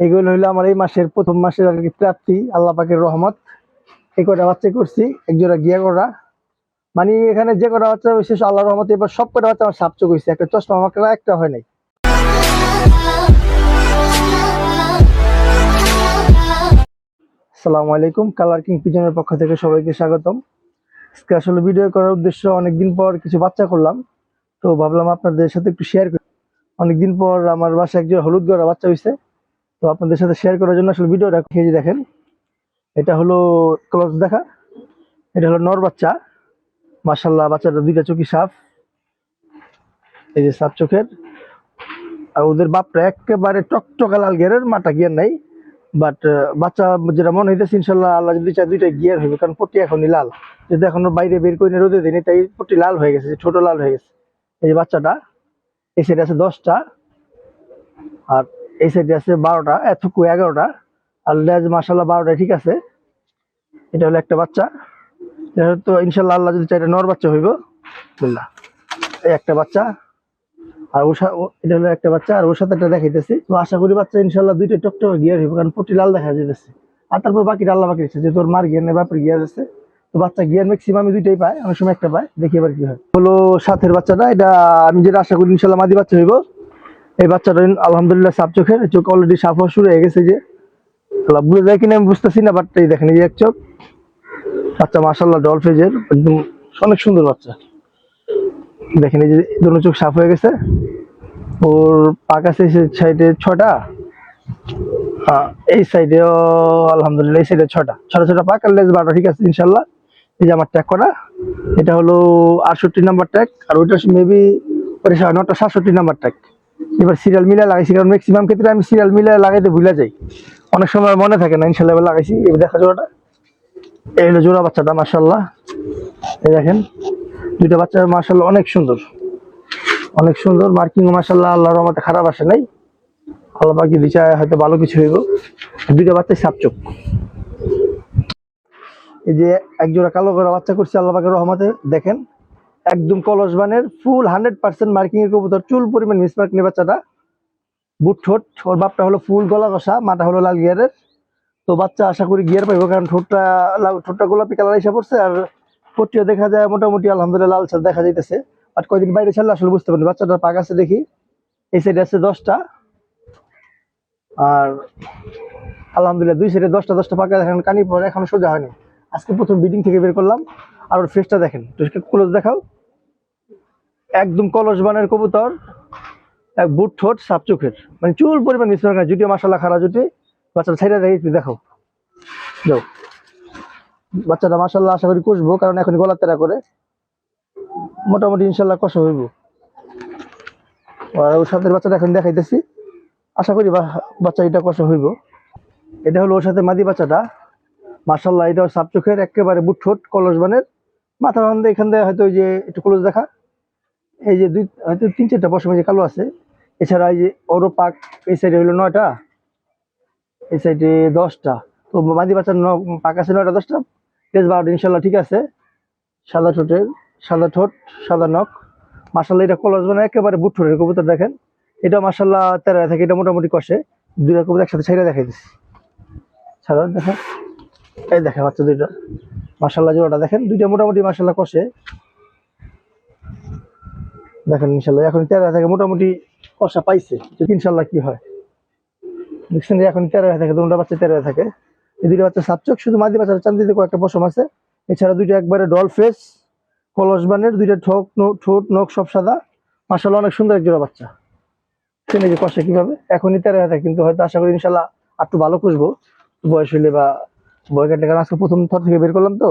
এগুলো হইল আমার এই মাসের প্রথম মাসের আর কি প্রাপ্তি, আল্লাহ পাকের রহমত। এই কটা বাচ্চা করছি, একজোড়া গিয়া করা। মানে এখানে যে কটা বাচ্চা বিশেষ আল্লাহ রহমত এবার সব কটা বাচ্চা আমার সাপ চোখ হয়েছে একটা চশমা আমার একটা হয় নাই। আসসালামু আলাইকুম কালার কিং পিজনের পক্ষ থেকে সবাইকে স্বাগতম। আজকে আসলে ভিডিও করার উদ্দেশ্য অনেকদিন পর কিছু বাচ্চা করলাম। তো ভাবলাম আপনাদের সাথে একটু শেয়ার করি। অনেকদিন পর আমার বাসায় একজন হলুদ গড়া বাচ্চা হয়েছে। তো আপনাদের সাথে শেয়ার করার জন্য আসলে ভিডিওটা খেয়ে দেখেন, এটা হলো ক্লস দেখা, এটা হলো নর বাচ্চা মাসাল্লাহ বাচ্চাটা দুইটা চোখি সাপ এই যে সাপ চোখের, আর ওদের বাপটা একেবারে টকটকা লাল গিয়ারের মাটা গিয়ার নাই বাট বাচ্চা যেটা মনে হইতেছে ইনশাল্লাহ আল্লাহ যদি চায় দুইটা গিয়ার হইবে, কারণ পট্টি এখনই লাল। যদি এখনও বাইরে বের করে রোদে দিনে তাই পট্টি লাল হয়ে গেছে, ছোট লাল হয়ে গেছে। এই যে বাচ্চাটা, এই সাইডে আছে দশটা, আর এই সাইডে আছে বারোটা, এতটুকু এগারোটা। আর লেজ মাসাল্লাহ বারোটা ঠিক আছে। এটা হলো একটা বাচ্চা। তো ইনশাল্লাহ আল্লাহ যদি চাই এটা নর বাচ্চা হইব। বুঝলা এই একটা বাচ্চা। আর ওর এটা হলো একটা বাচ্চা। আর ওর সাথে একটা দেখাইতেছি। তো আশা করি বাচ্চা ইনশাল্লাহ দুইটা টকটক গিয়ার হইব, কারণ প্রতি লাল দেখা যাইতেছে। আর তারপর বাকিটা আল্লাহ বাকি আছে যে তোর মার গিয়ার নেই, বাপের গিয়ার আছে। তো বাচ্চা গিয়ার ম্যাক্সিমাম দুইটাই পায় অনেক সময় একটা পায় দেখি এবার কি হয়। হলো সাথের বাচ্চাটা, এটা আমি যেটা আশা করি ইনশাল্লাহ মাদি বাচ্চা হইব। এই বাচ্চাটা আলহামদুলিল্লাহ সাপ চোখের চোখ অলরেডি সাপ হওয়া শুরু হয়ে গেছে যে বুঝে যায় কিনা আমি বুঝতেছি না বাট এই দেখেন এই এক চোখ। বাচ্চা মাসাল্লাহ ডল ফেজের একদম অনেক সুন্দর বাচ্চা। দেখেন এই যে দুটো চোখ সাফ হয়ে গেছে। ওর আছে সাইডে ছটা। এই সাইডেও আলহামদুলিল্লাহ এই সাইডে ছটা। ছটা ছটা পাক, আর লেজ বারোটা, ঠিক আছে ইনশাল্লাহ এই যে আমার ট্যাগ করা, এটা হলো আটষট্টি নাম্বার ট্যাগ আর ওইটা মেবি নটা সাতষট্টি নাম্বার ট্যাগ এবার সিরিয়াল মিলে লাগাইছি, কারণ ম্যাক্সিমাম ক্ষেত্রে আমি সিরিয়াল মিলে লাগাইতে ভুলে যাই। অনেক সময় মনে থাকে না, ইনশাল্লাহ এবার লাগাইছি। এবার দেখা জোড়াটা এই হলো জোড়া বাচ্চাটা মার্শাল্লাহ এই দেখেন, দুইটা বাচ্চা মার্শাল্লাহ অনেক সুন্দর। অনেক সুন্দর মার্কিং মার্শাল্লাহ আল্লাহর রহমতে খারাপ আসে নাই। আল্লাহ বাকি দিচায় হয়তো ভালো কিছু হইব। দুইটা বাচ্চা সাপচোক এই যে এক জোড়া কালো করা বাচ্চা করছে, আল্লাহ পাকের রহমতে। দেখেন একদম কলস বানের ফুল হান্ড্রেড পার্সেন্ট মার্কিং এর কবুতর, চুল পরিমাণ মিসমার্ক নিয়ে বাচ্চাটা। বুট ঠোঁট, ওর বাপটা হলো ফুল গলা কষা মাটা হলো লাল গিয়ারের তো বাচ্চা আশা করি গিয়ার পাইবো, কারণ ঠোঁটটা লাল- ঠোঁটটা গোলাপি কালার এসে পড়ছে, আর পট্টিও দেখা যায় মোটামুটি, আলহামদুলিল্লাহ লাল ছাদ দেখা যাইতেছে। আর কয়দিন বাইরে ছাড়লে আসলে বুঝতে পারি বাচ্চাটার পাক আছে দেখি। এই সাইডে আছে দশটা। আর আলহামদুলিল্লাহ দুই সাইডে দশটা দশটা পাকা দেখেন কানি পরে এখনও সোজা হয়নি। আজকে প্রথম বিডিং থেকে বের করলাম, আর ওর ফেসটা দেখেন, তো ক্লোজ দেখাও। একদম কলস বানের কবুতর, এক বুট ঠোঁট, সাপ চোখের। মানে চুল পরিমাণ মিশ্রণ না জুটি মাসাল্লাহ খারা জুটি। বাচ্চাটা ছাইড়া দেখি একটু দেখাও। যাও। বাচ্চাটা মাসাল্লাহ আশা করি কষবো, কারণ এখন গলা তেরা করে। মোটামুটি ইনশাল্লাহ কষা হইব। আর ওর সাথে বাচ্চাটা এখন দেখাইতেছি। আশা করি বাচ্চা এটা কষা হইব। এটা হলো ওর সাথে মাদি বাচ্চাটা। মাসাল্লাহ এটা সাপ চোখের, একেবারে বুট ঠোঁট, কলস বানের। মাথার মধ্যে এখান থেকে হয়তো ওই যে একটু কলস দেখা। এই যে দুই, হয়তো তিন চারটা পশমে যে কালো আছে, এছাড়া এই যে ওরও পাক এই সাইডে হলো নয়টা, এই সাইডে দশটা। তো মাদি বাচ্চার পাক আছে নয়টা, দশটা? তেজ বারোটা, ইনশাল্লাহ ঠিক আছে। সাদা ঠোঁটের, সাদা ঠোঁট, সাদা নখ। মাসাল্লাহ এটা কলস মানে একেবারে বুট ঠোঁটের কবুতর দেখেন। এটা মাসাল্লাহ তেরো থাকে এটা মোটামুটি কষে। দুইটা কবুতর একসাথে ছেড়ে দেখাই দিচ্ছি ছাড়া, দেখেন। এই দেখেন বাচ্চা দুইটা। মাসাল্লাহ জোড়াটা দেখেন, দুইটা মোটামুটি মাসাল্লাহ কষে। দেখেন ইনশাল্লাহ, এখন তেরো থেকে মোটামুটি কষা পাইছে। ইনশাল্লাহ কি হয়? দেখছেন এখন তেরো থাকে দুটা বাচ্চা তেরো থাকে এই দুইটা বাচ্চা সাপচক শুধু মাদি বাচ্চা চান্দিতে কয়েকটা পশম আছে। এছাড়া দুইটা একবারে ডল ফেস কলস বানের, দুইটা ঠোক ঠোঁট, নখ সব সাদা। মাসাল্লাহ অনেক সুন্দর এক জোড়া বাচ্চা চেনে যে কষা কীভাবে? এখনই তেরো থাকে কিন্তু হয়তো আশা করি ইনশাল্লাহ আর একটু ভালো খুঁজবো বয়স হইলে বা বয় কাটলে, কারণ আজকে প্রথম থর থেকে বের করলাম তো,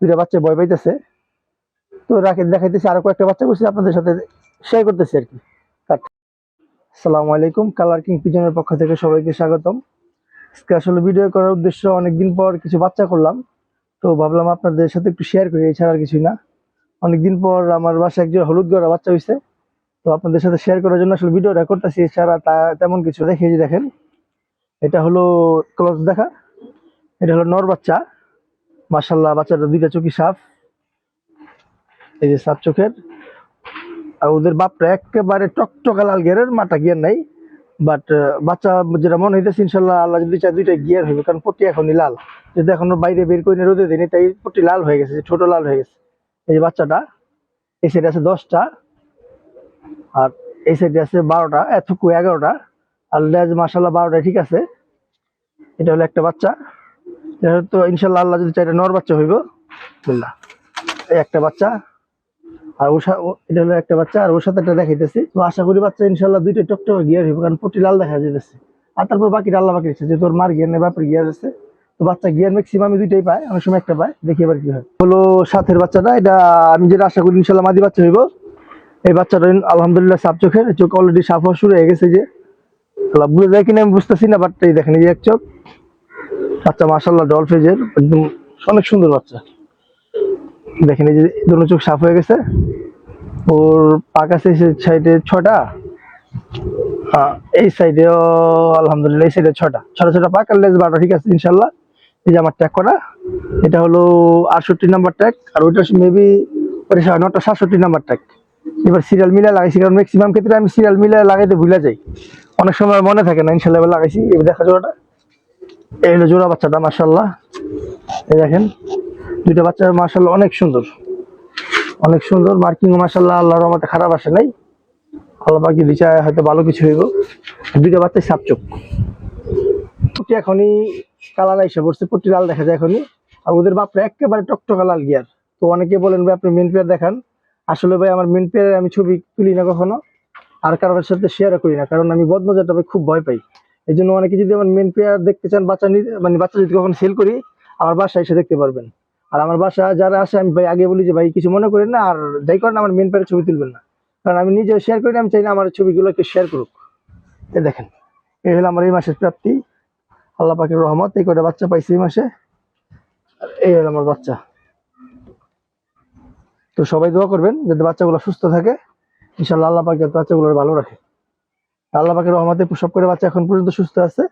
দুইটা বাচ্চা ভয় পাইতেছে। তো রাখে দেখাইতেছি, আরও কয়েকটা বাচ্চা করছি আপনাদের সাথে শেয়ার করতেছি আর কি। আসসালামু আলাইকুম কালার কিং পিজনের পক্ষ থেকে সবাইকে স্বাগতম। আজকে আসলে ভিডিও করার উদ্দেশ্য অনেকদিন পর কিছু বাচ্চা করলাম। তো ভাবলাম আপনাদের সাথে একটু শেয়ার করি, এছাড়া আর কিছুই না। অনেকদিন পর আমার বাসায় একজন হলুদ গড়া বাচ্চা হয়েছে তো আপনাদের সাথে শেয়ার করার জন্য আসলে ভিডিও রেকর্ড করতেছি, এছাড়া তা তেমন কিছু দেখে যে দেখেন, এটা হলো ক্লস দেখা। এটা হলো নর বাচ্চা। মাসাল্লাহ বাচ্চাটা দুইটা চোখি সাফ। এই যে সাপ চোখের। আর ওদের বাপটা একেবারে টকটকা লাল গিয়ারের মাটা গিয়ার নাই। বাট বাচ্চা যেটা মনে হইতেছে, ইনশাল্লাহ আল্লাহ যদি চায় দুইটা গিয়ার হইবে, কারণ পট্টি এখনই লাল। যদি এখনও বাইরে বের করে রোদে দিনে তাই পট্টি লাল হয়ে গেছে ছোট লাল হয়ে গেছে। এই যে বাচ্চাটা, এই সাইডে আছে দশটা, আর এই সাইডে আছে বারোটা, এতটুকু এগারোটা। আর লেজ মাসাল্লাহ বারোটা ঠিক আছে। এটা হলো একটা বাচ্চা। তো ইনশাল্লাহ আল্লাহ যদি চাইটা নর বাচ্চা হইব। বুঝলা এই একটা বাচ্চা। আর ওর এটা হলো একটা বাচ্চা, আর ওর সাথে একটা দেখাইতেছি। তো আশা করি বাচ্চা ইনশাল্লাহ দুইটা টকটক গিয়ার হইব কারণ প্রতি লাল দেখা যাইতেছে। আর তারপর বাকিটা আল্লাহ বাকি যে তোর মার গিয়ার নেই বাপের গিয়ার আছে। তো বাচ্চা গিয়ার ম্যাক্সিমাম দুইটাই পায় অনেক সময় একটা পায় দেখি এবার কি হয়। হলো সাথের বাচ্চাটা, এটা আমি যেটা আশা করি ইনশাল্লাহ মাদি বাচ্চা হইব। এই বাচ্চাটা আলহামদুলিল্লাহ সাপ চোখের চোখ অলরেডি সাপ হওয়া শুরু হয়ে গেছে যে। আল্লাহ বুঝে যায় কিনা আমি বুঝতেছি না বাট এই দেখেন এক চোখ। বাচ্চা মাসাল্লাহ ডল ফেজের একদম অনেক সুন্দর বাচ্চা। দেখেন এই যে দুটো চোখ সাফ হয়ে গেছে। ওর পাক আছে সাইডে ছটা। এই সাইডেও আলহামদুলিল্লাহ এই সাইডে ছটা। ছটা ছটা পাক, আর লেজ বারোটা, ঠিক আছে, ইনশাল্লাহ। এই যে আমার ট্যাগ করা, এটা হলো আটষট্টি নাম্বার ট্যাগ আর ওইটা মেবি সাড়ে নটা সাতষট্টি নাম্বার ট্যাগ এবার সিরিয়াল মিলে লাগাইছি কারণ ম্যাক্সিমাম ক্ষেত্রে আমি সিরিয়াল মিলে লাগাইতে ভুলে যাই। অনেক সময় মনে থাকে না, ইনশাল্লাহ এবার লাগাইছি। এবার দেখা জোড়াটা এই হলো জোড়া বাচ্চাটা মার্শাল্লাহ এই দেখেন। দুইটা বাচ্চা মার্শাল্লাহ অনেক সুন্দর। অনেক সুন্দর মার্কিং মার্শাল্লাহ আল্লাহর রহমতে খারাপ আসে নাই। আল্লাহ বাকি দিশায় হয়তো ভালো কিছু হইব। দুইটা বাচ্চা সাপচোক পুটি এখনই কালার এসে পড়ছে, পুটি লাল দেখা যায় এখনই। আর ওদের বাপরে একেবারে টকটকা লাল গিয়ার। তো অনেকে বলেন, ভাই, আপনি মেন পেয়ার দেখান। আসলে ভাই, আমার মেন পেয়ারে আমি ছবি তুলি না কখনো। আর কারোর সাথে শেয়ার করি না, কারণ আমি বদমজাটা ভাই খুব ভয় পাই। এই জন্য অনেকে যদি আমার মেন পেয়ার দেখতে চান, বাচ্চা মানে বাচ্চা যদি কখন সেল করি, আমার বাসায় এসে দেখতে পারবেন। আর আমার বাসা যারা আসে আমি ভাই আগে বলি যে ভাই কিছু মনে করেন না আর যাই করেন আমার মেন পেয়ারের ছবি তুলবেন না। কারণ আমি নিজে শেয়ার করি না, আমি চাই না আমার ছবিগুলো একটু শেয়ার করুক। এ দেখেন এই হলো আমার এই মাসের প্রাপ্তি। আল্লাহ পাকের রহমত এই কটা বাচ্চা পাইছি এই মাসে? আর এই হলো আমার বাচ্চা। তো সবাই দোয়া করবেন যাতে বাচ্চাগুলো সুস্থ থাকে। ইনশাল্লাহ আল্লাহ পাক যাতে বাচ্চাগুলো ভালো রাখে। আল্লাহ পাকের রহমতে সব করে বাচ্চা এখন পর্যন্ত সুস্থ আছে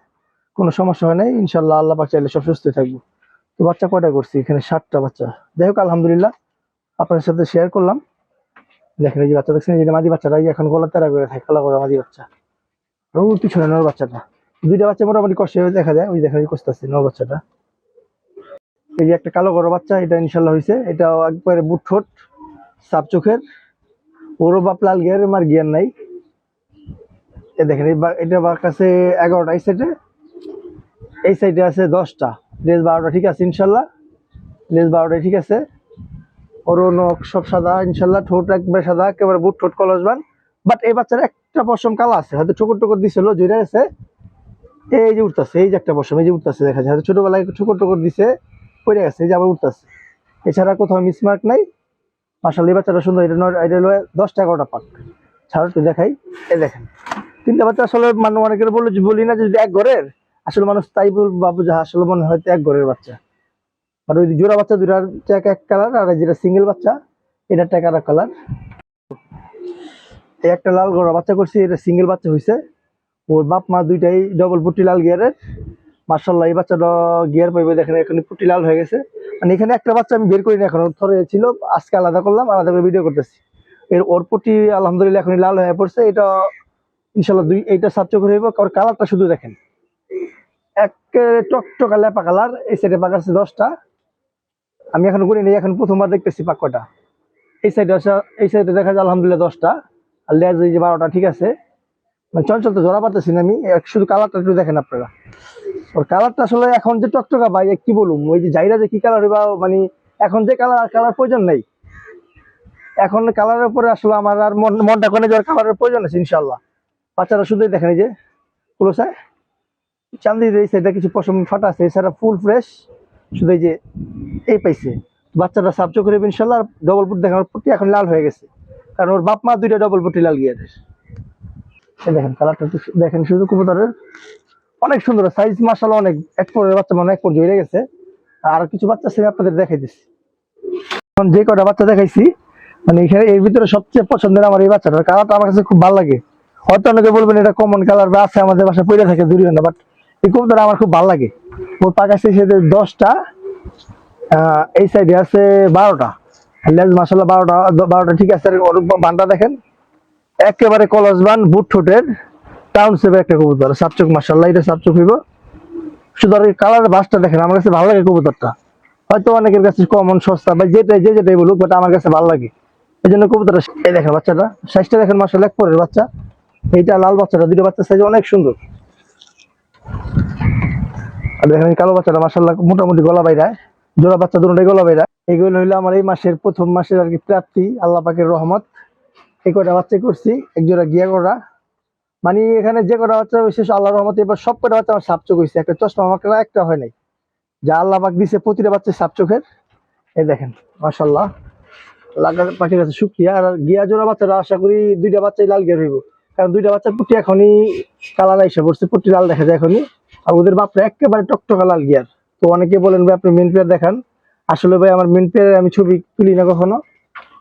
কোনো সমস্যা হয় নাই। ইনশাল্লাহ আল্লাহ পাক চাইলে সব সুস্থ থাকব। তো বাচ্চা কয়টা করছি? এখানে ষাটটা বাচ্চা। যাই হোক, আলহামদুলিল্লাহ আপনার সাথে শেয়ার করলাম। দেখেন এই যে বাচ্চা দেখছেন, এই যে মাদি বাচ্চাটা এখন গলা তেরা করে থাকে কালা করে মাদি বাচ্চা। ওর পিছনে নর বাচ্চাটা। দুইটা বাচ্চা মোটামুটি কষ্ট হয়ে দেখা যায়, ওই দেখেন কষ্ট আছে নর বাচ্চাটা। এই যে একটা কালো গরো বাচ্চা, এটা ইনশাল্লাহ হয়েছে এটাও একবারে বুট ঠোঁট, সাপ চোখের। ওরও বাপ লাল গিয়ার আমার গিয়ার নাই। দেখেন এটা বাক আছে এগারোটা, এই সাইডে এই সাইডে আছে দশটা। লেজ বারোটা ঠিক আছে, ইনশাল্লাহ। লেজ বারোটা ঠিক আছে। ওরও নখ সব সাদা, ইনশাল্লাহ। ঠোঁট একবারে সাদা, একেবারে বুট ঠোঁট কলসবান বাট এই বাচ্চার একটা পশম কালা আছে, হয়তো ঠোকর টোকর দিছিল জুড়ে গেছে এই যে উঠতেছে, এই যে একটা পশম, এই যে উঠতেছে, দেখা যায়। হয়তো ছোটবেলায় ঠোকর টোকর দিছে, পড়ে গেছে, এই যে আবার উঠতেছে। এছাড়া কোথাও মিসমার্ক নাই। মাসাল এই বাচ্চাটা সুন্দর। এটা নয়, এটা হলো দশটা এগারোটা পাক। ছাড়ো দেখাই। এই দেখেন। তিনটা বাচ্চা আসলে মানুষ অনেকের বলে বলি না যে এক ঘরের আসলে মানুষ তাই ভাবো যে আসলে মনে হয় এক ঘরের বাচ্চা। আর ওই জোড়া বাচ্চা দুটার ট্যাক এক কালার আর যেটা সিঙ্গেল বাচ্চা এটা ট্যাক আর কালার এই একটা লাল গড়া বাচ্চা করছি, এটা সিঙ্গেল বাচ্চা হয়েছে ওর বাপ মা দুইটাই ডবল পুটি লাল গিয়ারের মার্শাল্লাহ এই বাচ্চাটা গিয়ার পাইবে দেখেন এখানে পুটি লাল হয়ে গেছে। মানে এখানে একটা বাচ্চা আমি বের করিনি, এখন থরে ছিল, আজকে আলাদা করলাম, আলাদা করে ভিডিও করতেছি। এর ওর পুটি আলহামদুলিল্লাহ এখন লাল হয়ে পড়ছে, এটা ইনশাল্লাহ দুই এইটা সাত করে হইব ওর কালারটা শুধু দেখেন। এক টকটকা লেপা কালার, এই সাইডে পাক আছে দশটা। আমি এখন গুনি নেই এখন প্রথমবার দেখতেছি পাক কটা এই সাইডে এই সাইডে দেখা যায় আলহামদুলিল্লাহ দশটা। আর লেজ এই যে বারোটা, ঠিক আছে? মানে চঞ্চল তো জোড়া পারতেছি না আমি। শুধু কালারটা একটু দেখেন আপনারা। ওর কালারটা আসলে এখন যে টকটকা ভাই কি বলুম ওই যে জাইরা যে কি কালার বা মানে এখন যে কালার আর কালার প্রয়োজন নেই। এখন কালারের উপরে আসলে আমার আর মন মনটা করে যাওয়ার কালারের প্রয়োজন আছে ইনশাল্লাহ বাচ্চারা শুধুই দেখেন এই যে কুলোসায় চান্দির এই সাইডে কিছু পশম ফাটা আছে, এছাড়া ফুল ফ্রেশ। শুধু এই যে এই পাইছে। বাচ্চাটা সাবচ করে ইনশাল্লাহ ডবল ফুট দেখানোর প্রতি এখন লাল হয়ে গেছে। কারণ ওর বাপ মা দুইটা ডবল ফুটি লাল এই দেখেন কালারটা দেখেন শুধু কবুতরের। অনেক সুন্দর সাইজ মাসাল অনেক, এক পরের বাচ্চা মনে এক পর্যায়ে গেছে। আর কিছু বাচ্চা ছেলে আপনাদের দেখাই দিচ্ছি। এখন যে কটা বাচ্চা দেখাইছি মানে এখানে এর ভিতরে সবচেয়ে পছন্দের আমার এই বাচ্চাটার কালারটা আমার কাছে খুব ভালো লাগে। হয়তো অনেকে বলবেন, এটা কমন কালার বা আছে আমাদের বাসায়, পড়ে থাকে দূরে না বাট এই কবুতরটা আমার খুব ভালো লাগে। ওর পাকাছে সেটা দশটা এই সাইডে আছে বারোটা। লেজ মাসাল্লাহ বারোটা বারোটা ঠিক আছে। ওর দেখেন, একেবারে কলসবান, বুট ঠোঁটের টাউন সেভে একটা কবুতর। সাপচক মার্শাল্লাহ এটা সাপচক হইব। শুধু আর কালারের বাসটা দেখেন, আমার কাছে ভালো লাগে কবুতরটা। হয়তো অনেকের কাছে কমন সস্তা, বা যেটাই যে যেটাই বলুক বাট আমার কাছে ভালো লাগে। এই জন্য কবুতরটা এই দেখেন বাচ্চাটা সাইজটা দেখেন মার্শাল এক পরের বাচ্চা। এইটা লাল বাচ্চাটা দুটো বাচ্চার সাইজ অনেক সুন্দর। আর দেখেন কালো বাচ্চাটা মার্শাল্লাহ মোটামুটি গলা বাইরায় জোড়া বাচ্চা গলা বাইরা। এগুলো হইল আমার এই মাসের প্রথম মাসের আর কি প্রাপ্তি, আল্লাহ পাকের রহমত। এই কটা করছি, এক জোড়া গিয়া করা মানে এখানে যে কটা বাচ্চা আল্লাহ রহমতে এবার সব কটা বাচ্চা আমার সাপ চোখ হয়েছে একটা চশমা আমাকে একটা হয় নাই। যা আল্লাহ পাক দিছে প্রতিটা বাচ্চা সাপ চোখের। এই দেখেন মাসাল্লাহ লাগা পাখির কাছে শুক্রিয়া। আর গিয়া জোড়া বাচ্চারা আশা করি দুইটা বাচ্চাই লাল গিয়ার হইব কারণ দুইটা বাচ্চা পুটি এখনই কালার আইসা পড়ছে পুটি লাল দেখা যায় এখনই। আর ওদের বাপরা একেবারে টকটকা লাল গিয়ার। তো অনেকে বলেন ভাই আপনি মেন প্লেয়ার দেখান। আসলে ভাই আমার মেন প্লেয়ারে আমি ছবি তুলি না কখনো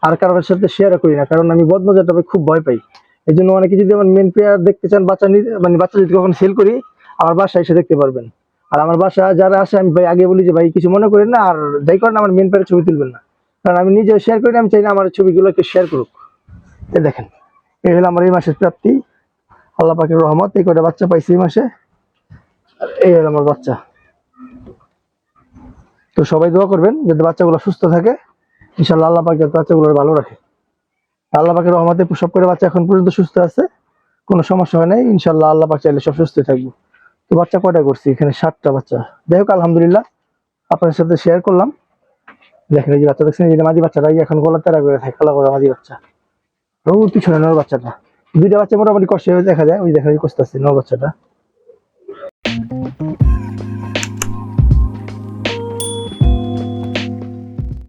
আর কারোর সাথে শেয়ার করি না কারণ আমি বদমজাটা খুব ভয় পাই। এই জন্য অনেকে যদি আমার মেন প্লেয়ার দেখতে চান বাচ্চা মানে বাচ্চা যদি কখন সেল করি আমার বাসায় এসে দেখতে পারবেন। আর আমার বাসা যারা আসে আমি ভাই আগে বলি যে ভাই কিছু মনে করেন না আর যাই করেন আমার মেন প্লেয়ারের ছবি তুলবেন না। কারণ আমি নিজে শেয়ার করি না, আমি চাই না আমার ছবিগুলোকে শেয়ার করুক। দেখেন। এই হলো আমার এই মাসের প্রাপ্তি। আল্লাহ পাকের রহমত, এই কটা বাচ্চা পাইছি এই মাসে? আর এই হলো আমার বাচ্চা। তো সবাই দোয়া করবেন, যাতে বাচ্চাগুলো সুস্থ থাকে। ইনশাল্লাহ আল্লাহ পাক যাতে বাচ্চাগুলো ভালো রাখে। আল্লাহ পাকের রহমতে সব করে বাচ্চা এখন পর্যন্ত সুস্থ আছে, কোনো সমস্যা হয় নাই। ইনশাল্লাহ আল্লাহ পাক চাইলে সব সুস্থ থাকব। তো বাচ্চা কয়টা করছি? এখানে সাতটা বাচ্চা। যাই হোক, আলহামদুলিল্লাহ আপনার সাথে শেয়ার করলাম। দেখেন এই যে বাচ্চা দেখছেন, এই যে মাদি বাচ্চাটা এখন গলা তেরা করে থাকে, কালা করা মাদি বাচ্চা। পিছনে নর বাচ্চাটা। দুইটা বাচ্চা মোটামুটি কষ্ট দেখা যায়, ওই দেখেন কষ্ট আছে নর বাচ্চাটা।